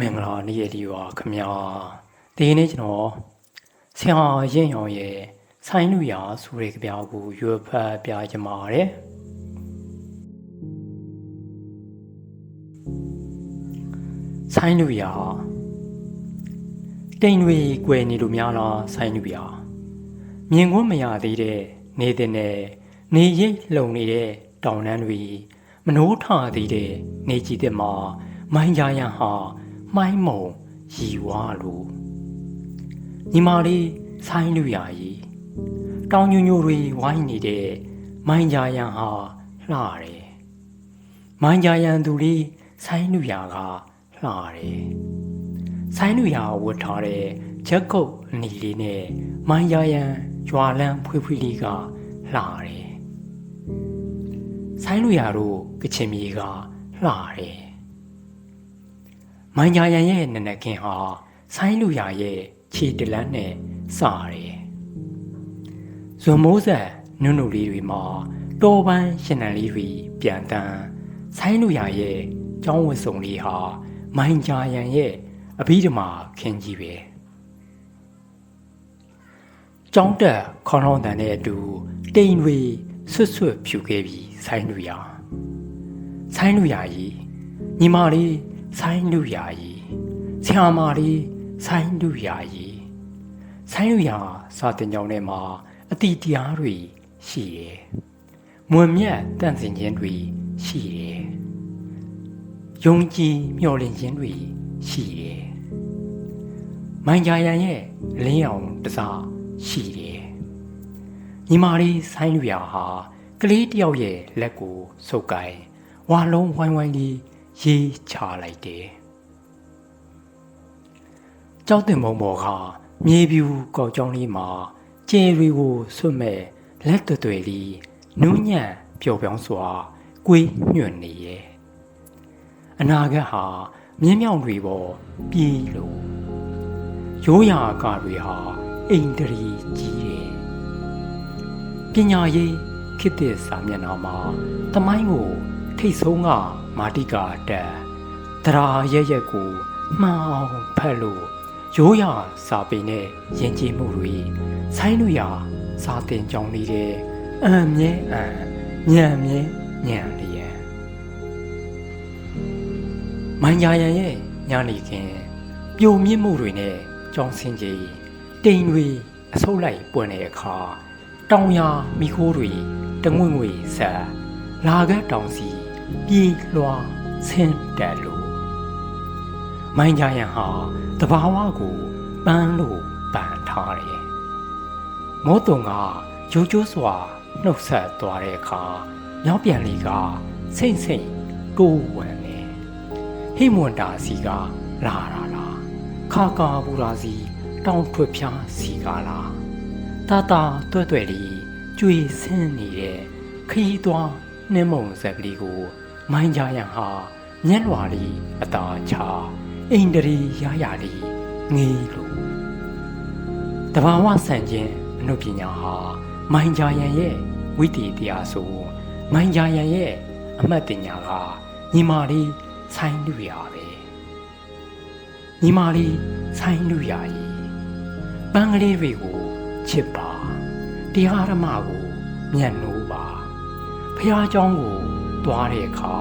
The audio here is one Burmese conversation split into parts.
မင်္ဂလာနေ့ရက်ဒီပါခင်ဗျာဒီနေ့ကျွန်တော်ဆရာရင်ရောင်ရဲ့ဆိုင်းလူရာဆိုတဲ့ကြပြာကိုရွတ်ဖတ်ပြကြမှာပါတယ်ဆိုင်းလူရာတိမ်တွေ꿰နေလို့များလားဆိုင်းလူရာမြင်ခွင့်မရသေးတဲ့နေတဲ့နဲ့နေရိပ်လုံနေတဲ့တောင်တန်းတွေမနှိုးထသေးတဲ့နေကြည့်တဲ့မှာမိုင်းကြရန်ဟာ မှိုင်းမုံရီဝါလို့ညီမလေးဆိုင်းလူရာကြီးတောင်ညိုညိုတွေဝိုင်းနေတဲ့မိုင်းကြရန်ဟာလှတယ်မိုင်းကြရန်သူလေးဆိုင်းလူရာကလှတယ်ဆိုင်းလူရာဝတ်ထားတဲ့ချက်ကုတ်အနီလေးနဲ့မိုင်းကြရန်ရွာလန်းဖွေးဖွေးလေးကလှတယ်ဆိုင်းလူရာတို့ကချင်မြေကလှတယ် မိုင်းညာရန်ရဲ့နနခင်ဟာဆိုင်းလူရာရဲ့ခြေတလန်းနဲ့စတယ်ဇွန်မိုးဆက်နုနုလေးတွေမှာတော်ပန်းရှင်နံလေးတွေပြန်တန်းဆိုင်းလူရာရဲ့ကျောင်းဝတ်စုံလေးဟာမိုင်းညာရန်ရဲ့အဘိဓမ္မာခင်းကြီးပဲကျောင်းတက်ခေါင်းလောင်းတန်တဲ့အတူတိမ်တွေဆွတ်ဆွတ်ဖြူခဲ့ပြီးဆိုင်းလူရာဆိုင်းလူရာကြီးညီမလေး ဆိုင်းလူရာကြီးဆရာမလေးဆိုင်းလူရာကြီးဆိုင်းလူရာစာတင်ကြောင်းထဲမှာအတိတရားတွေရှိတယ်မွန်မြတ်တန့်စင်ခြင်းတွေရှိတယ်ယုံကြည်မျှော်လင့်ခြင်းတွေရှိတယ်မိုင်ဂျာယန်ရဲ့လင်းအောင်တစားရှိတယ်ညီမလေးဆိုင်းလူရာဟာကလေးတယောက်ရဲ့လက်ကိုစုပ်ကိုင်ဝါလုံးဝိုင်းဝိုင်းလေး ရေးချလိုက်တယ်။ကြောက်တင်မုံဘော်ကမြေပြူကောက်ကြောင်းလေးမှာကျဲတွေကိုဆွတ်မဲ့လက်တွေ့တွေလေးနူးညံ့ပျော်ပြောင်းစွာကွေးညွန့်နေရဲ့အနာဂတ်ဟာမြင်းမြောင်တွေပေါ်ပြေးလို့ရိုးရာအကာတွေဟာအိမ်တရီကြီးတယ်ပညာရေးခေတ်သစ်စာမျက်နှာမှာတမိုင်းကို ထိတ်ဆုံးကမာတိကာတက်တရာရဲ့ရဲ့ကိုမှန်အောင်ဖတ်လို့ရိုးရာစာပေနဲ့ယဉ်ကျေးမှုတွေဆိုင်းလူရာစာတင်ကြောင်းလေးတဲ့အံမြဲအံညံမြဲညံလျက်မိုင်းညာရန်ရဲ့ညာနေခင်ပြိုမြင့်မှုတွေနဲ့ကြောင်းစင်ကြီးတိမ်တွေအဆုပ်လိုက်ပွင့်တဲ့အခါတောင်ယာမိခိုးတွေတငွေ့ငွေဆက်လာကတ်တောင်စီ ပြေးလွှာဆင်းတက်လို့မိုင်းကြရန်ဟာတဘာဝကိုပန်းလို့ပန်ထားတယ်မောတုံကရိုးကျိုးစွာနှုတ်ဆက်သွားတဲ့အခါမြောက်ပြန်လေးကစိမ့်စိမ့်တိုးဝင်နေဟိမွန်တာစီကလာလာလာခါကာဘူရာစီတောင်ထွက်ဖြားစီကလာတာတာတွဲ့တွဲ့လေးကျွေဆင်းနေတဲ့ခီးသွားနှင်းမုံဇက်ကလေးကို မိုင်းကြရန်ဟာမျက်လွာလေးအသာချအိန္ဒြေရရလေးငေးလို့တဘာဝဆန်ခြင်းအနုပညာဟာမိုင်းကြရန်ရဲ့ဝိတ္တိတရားဆိုမိုင်းကြရန်ရဲ့အမတ်တင်ညာကညီမလေးဆိုင်းလူရပဲညီမလေးဆိုင်းလူရကြီးပန်းကလေးတွေကိုချစ်ပါတရားဓမ္မကိုမြတ်နိုးပါဖះเจ้าကို သွားတဲ့အခါ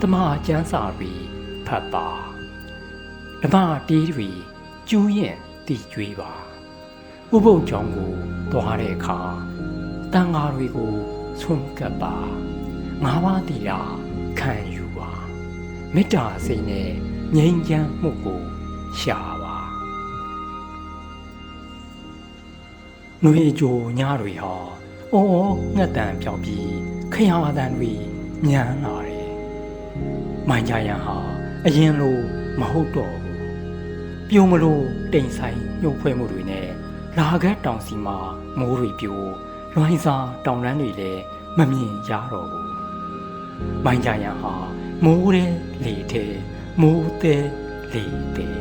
တမကျန်းစာပြီးဖတ်ပါဓမ္မတီးတွေကျူးရင်တည်ကြွေးပါဥပုပ်ကြောင့်ကိုသွားတဲ့အခါတန်ဃာတွေကိုဆွန့်ကပ်ပါငါးပါးတီရာခံယူပါမေတ္တာစိတ်နဲ့ငြိမ်းချမ်းမှုကိုရှာပါနှွေကြိုညတွေဟာအော်ငှက်တန်ပြောင်ပြီးခရဝတန်တွေ ညံလာတယ်။မိုင်းကြရန်ဟာအရင်လိုမဟုတ်တော့ဘူး။ပြုံမလို့တိမ်ဆိုင်ညှို့ဖွဲ့မှုတွေနဲ့လာခက်တောင်စီမှာမိုးတွေပြိုလွိုင်းစာတောင်တန်းတွေလည်းမမြင်ရတော့ဘူး။မိုင်းကြရန်ဟာမိုးတဲ့လေတဲ့မိုးတဲ့လေတဲ့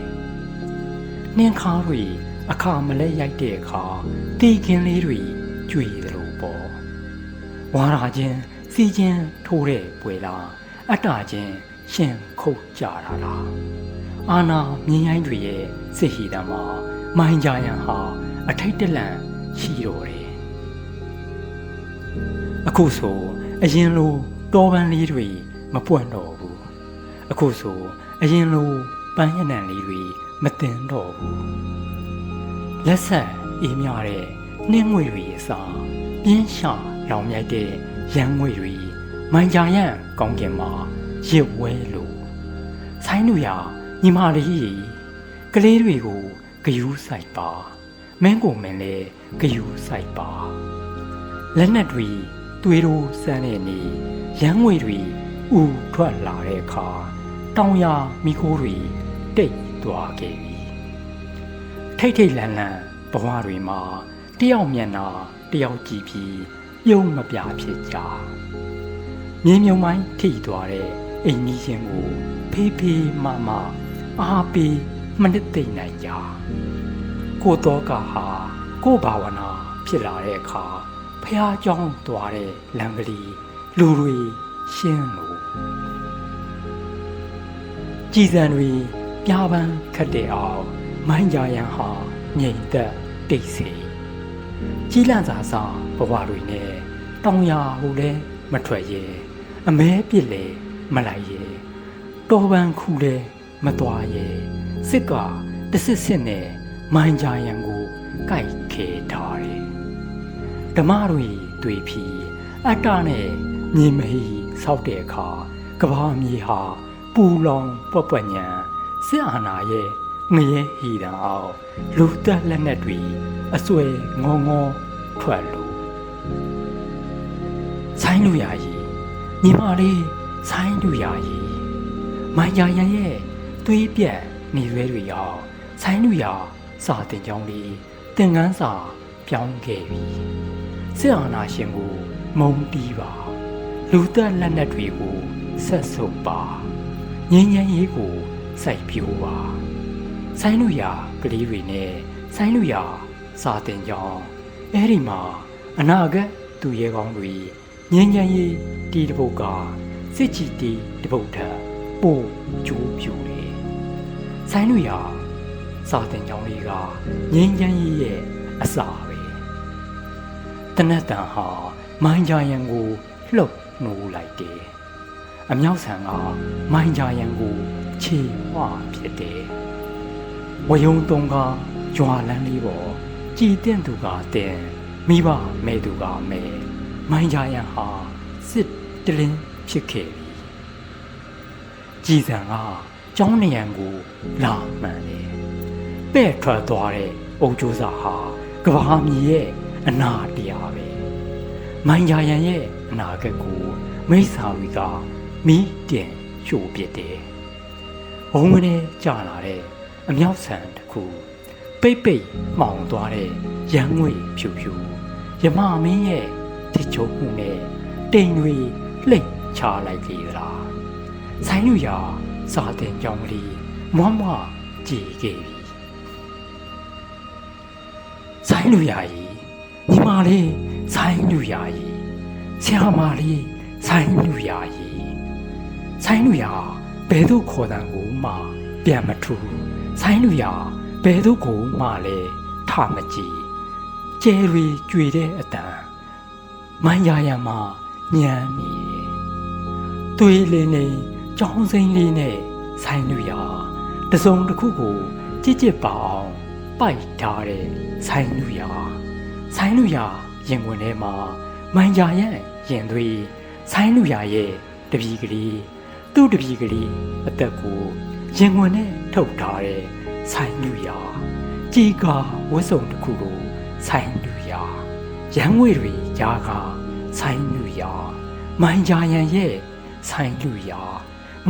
နှင်းခါတွေအခါမလဲရိုက်တဲ့အခါတီကင်းလေးတွေကြွေတယ်လို့ပေါ့ဝါရာချင်း စီချင်းထိုးတဲ့ပွဲလားအတ္တချင်းရှင်ခုတ်ကြတာလားအာနာမြင်းရိုင်းတွေရဲ့စစ်ဟီတံမှာမိုင်းကြရန်ဟာအထိတ်တလန့်ရှိတော်တယ်အခုဆိုအရင်လိုတောပန်းလေးတွေမပွန့်တော့ဘူးအခုဆိုအရင်လိုပန်းရနံလေးတွေမတင်တော့ဘူးလက်ဆက်အေးမြတဲ့နှင်းငွေတွေအစားပြင်းရှာလောင်မြိုက်တဲ့ ရန်ငွေတွေမိုင်ကြာရန်ကောင်းကင်မှာရစ်ဝဲလို့ဆိုင်းလူရညီမလေးကလေးတွေကိုဂယူးဆိုင်ပါမင်းကိုမင်းလဲဂယူးဆိုင်ပါလက်နက်တွေသွေးတို့စမ်းတဲ့နေရန်ငွေတွေဥထွက်လာတဲ့အခါတောင်ရမိခိုးတွေတိတ်သွားခဲ့ပြီထိတ်ထိတ်လန့်လန့်ဘဝတွေမှာတယောက်မျက်နှာတယောက်ကြည့်ပြီး ပြုံးမပြဖြစ်ကြမြင်းမြုံမိုင်းထိသွားတဲ့အိမ်ကြီးချင်းကိုဖေးဖေးမမအားပေးမနစ်သိမ့်နိုင်ကြကိုတော့ကဟာကိုဘာဝနာဖြစ်လာတဲ့အခါဖះเจ้าသွားတဲ့လမ်းကလေးလူတွေရှင်းလို့ကြည်စံတွေပြားပန်းခတ်တဲ့အောင်မိုင်းကြရန်ဟာငြိမ်သက်တိတ်စီ ကြီးလန့်စာစာဘဝတွေနဲ့တောင်ရဟိုလဲမထွက်ရဲအမဲပြစ်လေမလိုက်ရဲတော်ပန်ခုလဲမသွားရဲစစ်ကတစစ်စစ်နဲ့မိုင်းကြရန်ကိုကြိုက်ခဲထားတယ်ဓမ္မတွေတွေ့ပြီးအတ္တနဲ့မြေမဟီဆောက်တဲ့အခါကဘာမြေဟာပူလောင်ပွက်ပွက်ညံစစ်အာဏာရဲ့ငရဲဟီတံအောင်လူတက်လက်နက်တွေ အစွဲငေါငေါထွက်လို့ဆိုင်လူရာကြီးညီမလေးဆိုင်လူရာကြီးမိုင်ကြာရန်ရဲ့သွေးပြက်နေရွဲတွေအောင်ဆိုင်လူရာစာတင်ကြောင်းလေးသင်ငန်းစာပြောင်းခဲ့ပြီစစ်အာဏာရှင်ကိုမုံတီးပါလူသက်လက်နက်တွေကိုဆက်ဆုပ်ပါငင်းငင်းရေးကိုစိုက်ပြိုးပါဆိုင်းလူရကလေးတွေနဲ့ဆိုင်းလူရ စာတင်ကြောင်းအဲ့ဒီမှာအနာဂတ်သူရဲကောင်းတွေငင်းငင်းရေးတီတပုတ်ကစစ်ချီတီတပုတ်ထပ်ပို့ကျိုးပြူတယ်ဆိုင်းလူရစာတင်ကြောင်းလေးကငင်းငင်းရေးရဲ့အစာပဲတနတ်တန်ဟာမိုင်းကြရန်ကိုလှုပ်နှိုးလိုက်တယ်အမြောက်ဆန်ကမိုင်းကြရန်ကိုခြေဝါဖြစ်တယ်ဝယုံတုံကကြွာလန်းလေးပေါ် ကြည်တဲ့သူကတဲ့မိဘမဲသူကမဲမိုင်းကြရန်ဟာစစ်တလင်းဖြစ်ခဲ့ပြီကြည်စံကကျောင်းနေရန်ကိုလာမှန်တယ်ပဲ့ထွက်သွားတဲ့အုပ်ကျိုးစာဟာကဘာမီရဲ့အနာတရားပဲမိုင်းကြရန်ရဲ့အနာဂတ်ကိုမိစ္ဆာဝီကမီးတင်ရှို့ပစ်တယ်။ဘုံကနေကြာလာတဲ့အမြောက်ဆန်တစ်ခု ပိတ်ပိတ်မှောင်သွားတဲ့ရန်ငွေဖြူဖြူယမမင်းရဲ့တိချုံမှုနဲ့တိမ်တွေလှိမ့်ချလိုက်လေသလား။ဆိုင်လူရာစာတင်ကြောင်းကလေးမွားမွားကြည်ခဲ့ပြီ။ဆိုင်လူရာကြီးညီမလေးဆိုင်လူရာကြီးဆရာမလေးဆိုင်လူရာကြီးဆိုင်လူရာဘယ်သို့ခေါ်တန်ကိုမှပြန်မထူဆိုင်လူရာ ဘယ်သို့ကိုမှလည်းထမကြည့်ကျဲရီကြွေတဲ့အတန်မိုင်းရရမှာညံနေသွေးလေးနဲ့ကြောင်းစိမ့်လေးနဲ့ဆိုင်လူရာတစုံတစ်ခုကိုကြစ်ကြစ်ပါအောင်ပိုက်ထားတဲ့ဆိုင်လူရာဆိုင်လူရာရင်ဝင်ထဲမှာမိုင်းကြရန်ရင်သွေးဆိုင်းလူရရဲ့တပီကလေးသူ့တပီကလေးအသက်ကိုရင်ဝင်နဲ့ထုတ်ထားတဲ့ ဆိုင်းလူရကြီးကဝတ်စုံတစ်ခုကိုဆိုင်းလူရရန်ငွေတွေကြားကဆိုင်းလူရမိုင်းကြရန်ရဲ့ဆိုင်းလူရ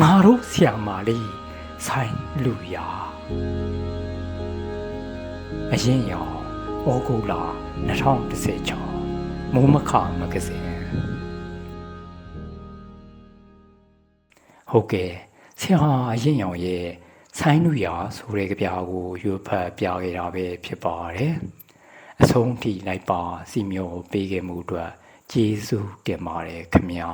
ငါတို့ဆရာမလေးဆိုင်းလူရအရင်ရောဩဂုတ်လ2016မိုးမခမဂဇင်းဟုတ်ကဲ့ဆရာအရင်ရောင်ရဲ့ ဆိုင်းလူရဆိုတဲ့ကြပြာကိုရွတ်ဖတ်ပြခဲ့တာပဲဖြစ်ပါတယ်အဆုံးထိလိုက်ပါစီမျိုးပေးခဲ့မှုအတွက်ကျေးဇူးတင်ပါတယ်ခင်ဗျာ